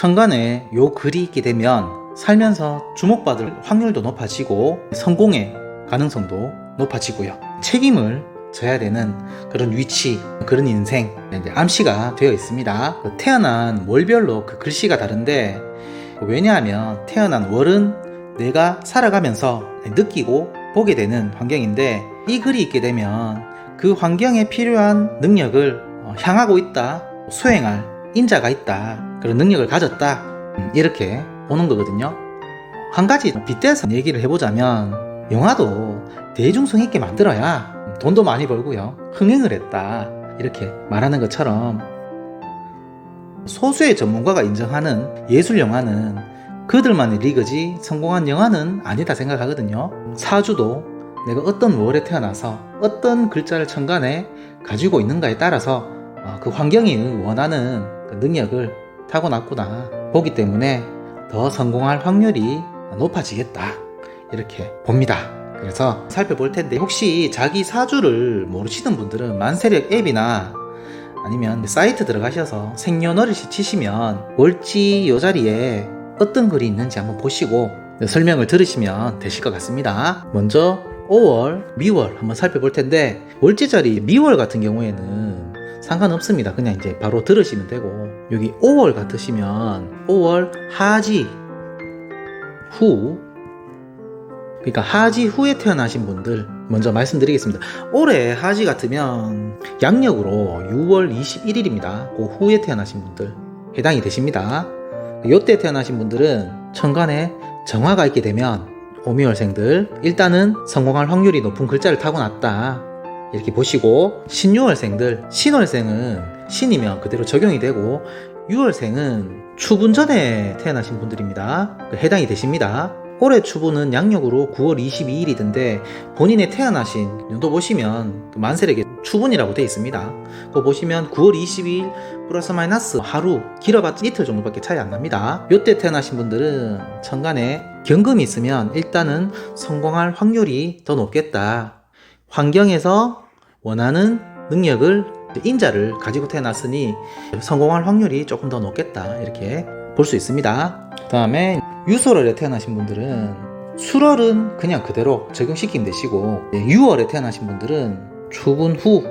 천간에 요 글이 있게 되면 살면서 주목받을 확률도 높아지고 성공의 가능성도 높아지고요. 책임을 져야 되는 그런 위치, 그런 인생, 이제 암시가 되어 있습니다. 그 태어난 월별로 그 글씨가 다른데 왜냐하면 태어난 월은 내가 살아가면서 느끼고 보게 되는 환경인데 이 글이 있게 되면 그 환경에 필요한 능력을 어, 향하고 있다, 수행할 인자가 있다, 그런 능력을 가졌다, 음, 이렇게 보는 거거든요. 한 가지 빗대서 얘기를 해보자면 영화도 대중성 있게 만들어야 돈도 많이 벌고요. 흥행을 했다. 이렇게 말하는 것처럼 소수의 전문가가 인정하는 예술 영화는 그들만의 리그지 성공한 영화는 아니다 생각하거든요. 사주도 내가 어떤 월에 태어나서 어떤 글자를 천간에 가지고 있는가에 따라서 어, 그 환경이 원하는 그 능력을 타고났구나 보기 때문에 더 성공할 확률이 높아지겠다 이렇게 봅니다. 그래서 살펴볼 텐데 혹시 자기 사주를 모르시는 분들은 만세력 앱이나 아니면 사이트 들어가셔서 생년월일시 치시면 월지 요 자리에 어떤 글이 있는지 한번 보시고 설명을 들으시면 되실 것 같습니다. 먼저 5월, 미월 한번 살펴볼 텐데 월지 자리 미월 같은 경우에는 상관없습니다. 그냥 이제 바로 들으시면 되고 여기 5월 같으시면 5월 하지 후 그러니까 하지 후에 태어나신 분들 먼저 말씀드리겠습니다. 올해 하지 같으면 양력으로 6월 21일입니다. 그 후에 태어나신 분들 해당이 되십니다. 요때 태어나신 분들은 천간에 정화가 있게 되면 오미월생들 일단은 성공할 확률이 높은 글자를 타고났다 이렇게 보시고 신유월생들 신월생은 신이면 그대로 적용이 되고 유월생은 추분 전에 태어나신 분들입니다 해당이 되십니다 올해 추분은 양력으로 9월 22일이던데 본인의 태어나신 연도 보시면 그 만세력의 추분이라고 되어 있습니다. 그거 보시면 9월 22일 플러스 마이너스 하루 길어봤자 이틀 정도밖에 차이 안 납니다. 요때 태어나신 분들은 천간에 경금이 있으면 일단은 성공할 확률이 더 높겠다. 환경에서 원하는 능력을 인자를 가지고 태어났으니 성공할 확률이 조금 더 높겠다. 이렇게 볼 수 있습니다. 그 다음에 유솔월에 태어나신 분들은 술월은 그냥 그대로 적용시키면 되시고 6월에 태어나신 분들은 추분 후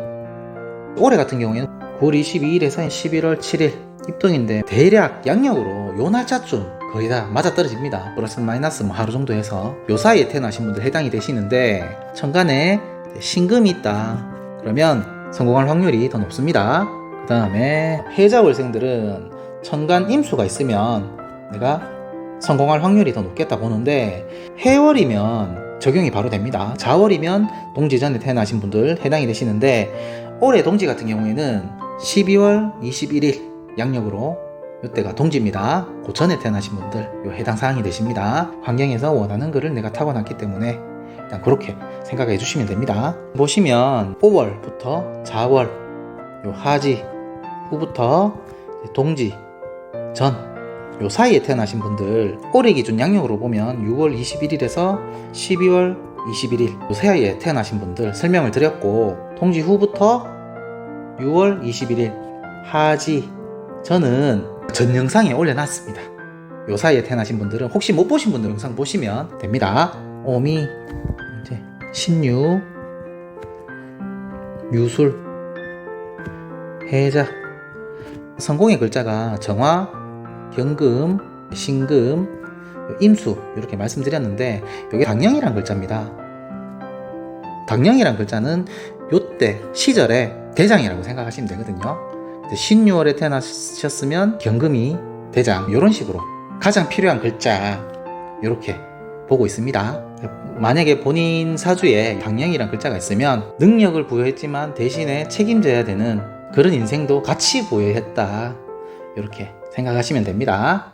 올해 같은 경우에는 9월 22일에서 11월 7일 입동인데 대략 양력으로 요 날짜쯤 거의 다 맞아떨어집니다 플러스 마이너스 뭐 하루 정도 해서 요 사이에 태어나신 분들 해당이 되시는데 천간에 신금이 있다 그러면 성공할 확률이 더 높습니다 그 다음에 해자월생들은 천간 임수가 있으면 내가 성공할 확률이 더 높겠다 보는데 해월이면 적용이 바로 됩니다. 자월이면 동지 전에 태어나신 분들 해당이 되시는데 올해 동지 같은 경우에는 12월 21일 양력으로 이때가 동지입니다. 그 전에 태어나신 분들 요 해당 사항이 되십니다. 환경에서 원하는 글을 내가 타고났기 때문에 일단 그렇게 생각해 주시면 됩니다. 보시면 5월부터 자월 요 하지 후부터 동지 전 요 사이에 태어나신 분들 올해 기준 양력으로 보면 6월 21일에서 12월 21일 요 사이에 태어나신 분들 설명을 드렸고 동지 후부터 6월 21일 하지 저는 전 영상에 올려놨습니다. 요 사이에 태어나신 분들은 혹시 못 보신 분들 영상 보시면 됩니다. 오미 신유 유술 해자 성공의 글자가 정화 경금, 신금, 임수 이렇게 말씀드렸는데 이게 당령이란 글자입니다. 당령이란 글자는 요때 시절에 대장이라고 생각하시면 되거든요. 신유월에 태어나셨으면 경금이 대장 이런 식으로 가장 필요한 글자 이렇게 보고 있습니다. 만약에 본인 사주에 당령이란 글자가 있으면 능력을 부여했지만 대신에 책임져야 되는 그런 인생도 같이 부여했다. 이렇게 생각하시면 됩니다.